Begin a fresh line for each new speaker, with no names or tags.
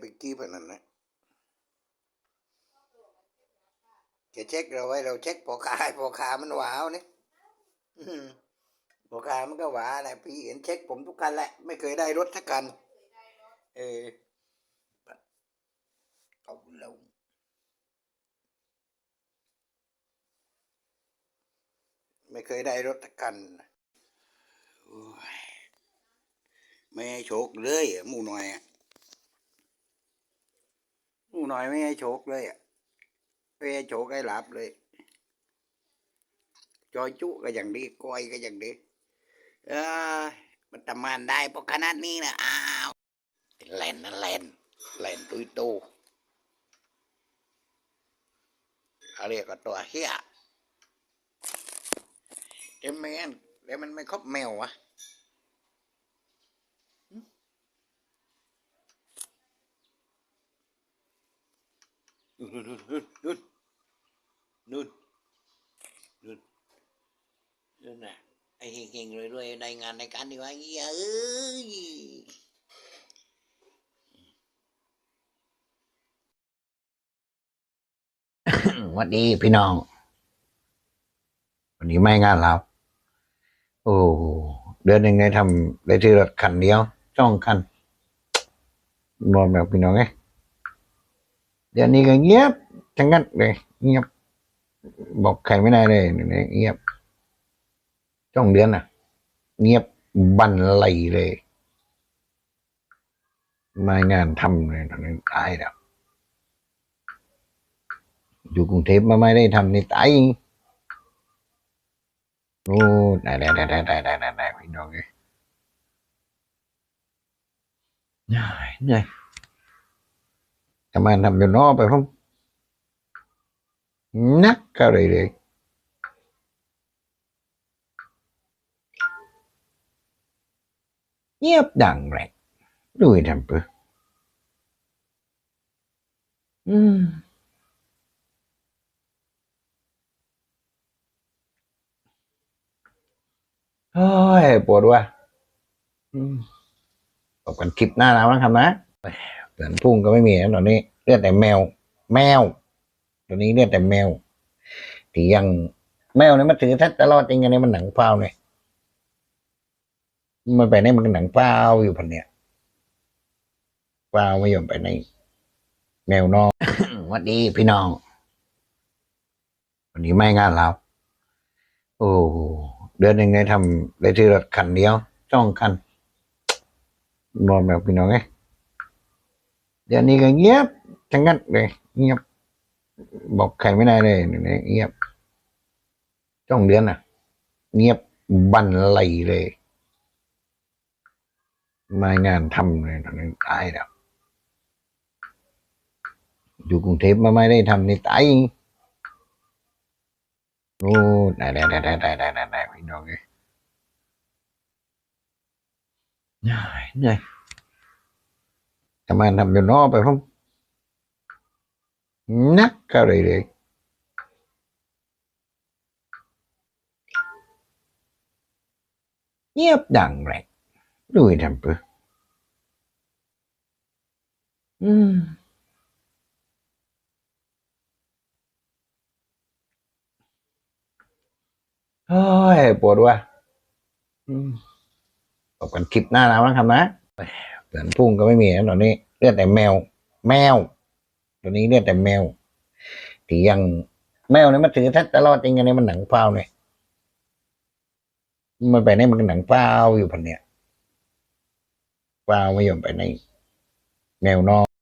ไปกี้แบบนั้นนะแกเช็คเราไว้เราเช็คพอคาให้พอคามันหวาวนี่อืมพอคามันก็หวาแหละพี่เห็นเช็คผมทุกคันแหละ ไม่เคยได้รถสักคันเออเอาลงไม่เคยได้รถสักคันไม่ให้โชคเลยหมูหน่อยอะ หมูหน่อยไม่ให้โชคเลยอะไม่ให้โชคให้หลับเลย จอยจุก็อย่างดีก้อยก็อย่างดีเออมันทำงานได้เพราะขนาดนี้นะอ้าวแลนนะแลนแลนตุยตูเขาเรียกว่าตัวเฮียเอ็มแมนแล้วมันไม่ครบแมววะ นู่นนู่นนู่นนู่นนู่นนู่นนู่นน่ะไอ้เฮงๆรวยๆในงานในการดีว่าเหี้ยเอ้ยวัดดีพี่น้อง วันนี้ไม่งานแล้วโอ้เดือนหนึ่งได้ทำได้ที่รถคันเดียวจ้องคันรวมแบบพี่น้องไง เดี๋ยวนี้ก็เงียบจังงัดเลย เงียบ บอกใครไม่ได้เลยเงียบจ้องเดือนน่ะ เงียบบันไลเลยไมางานทำเลยตอนนี้ตายแล้วอยู่กรุงเทพมาไม่ได้ทำในตายโอ้ได้ได้ได้ได้ได้ได้ได้พี่น้องเลยเหนื่อยเหนื่อย ทำงานทำอยู่นอไปผมนักก็เลยเลยเงียบดังแรงด้วยทำเปออืมโอ้ยปวดว่ะอืมพบกันคลิปหน้าแล้วนะครับนะ เสือนพุ่งก็ไม่มีแล้วตอนนี้เลือดแต่แมว แมวตัวนี้เลือดแต่แมวที่ยังแมวเนี่ยมันถือทัดตลอดจริงๆเนี่ยมันหนังเปล่าเนี่ยมันไปไหนมันหนังเปล่าอยู่พันเนี่ยเปล่าไม่ยอมไปไหนแมวนอกวัดดีพี่น้องวันนี้ไม่งานแล้วโอ้เดือนหนึ่งได้ทำได้ที่รถคันเดียวจ้องคันรวมแบบพี่น้องไง เดี๋ยวนี้ก็เงียบจังงั้นเลยเงียบ บอกใครไม่ได้เลยเงียบจ้องเดือนอะ เงียบบันไหลเลย มางานทำเลยตอนนี้ตายแล้วอยู่กรุงเทพมาไม่ได้ทำในี่ตายโอ้ได้ได้ได้ได้ได้ได้ได้พี่น้องเลยเหนื่อยเหนื่อย ทำงานทำอยู่นอกไปผมนักก็เลยเลยเงียบดังแรงด้วยทำเปออืมโอ้ยปวดว่ะอืมพบกันคลิปหน้าแล้วนะครับนะเสือนพุ่งก็ไม่มีแล้วตอนนี้ เลือดแต่แมว แมว ตัวนี้เลือดแต่แมวที่ยังแมวเนี่ยมันถือทัดตลอดจริงๆเนี่ยมันหนังเปล่าเนี่ยมันไปไหนมันหนังเปล่าอยู่พันเนี่ยเปล่าไม่ยอมไปไหนแมวนอน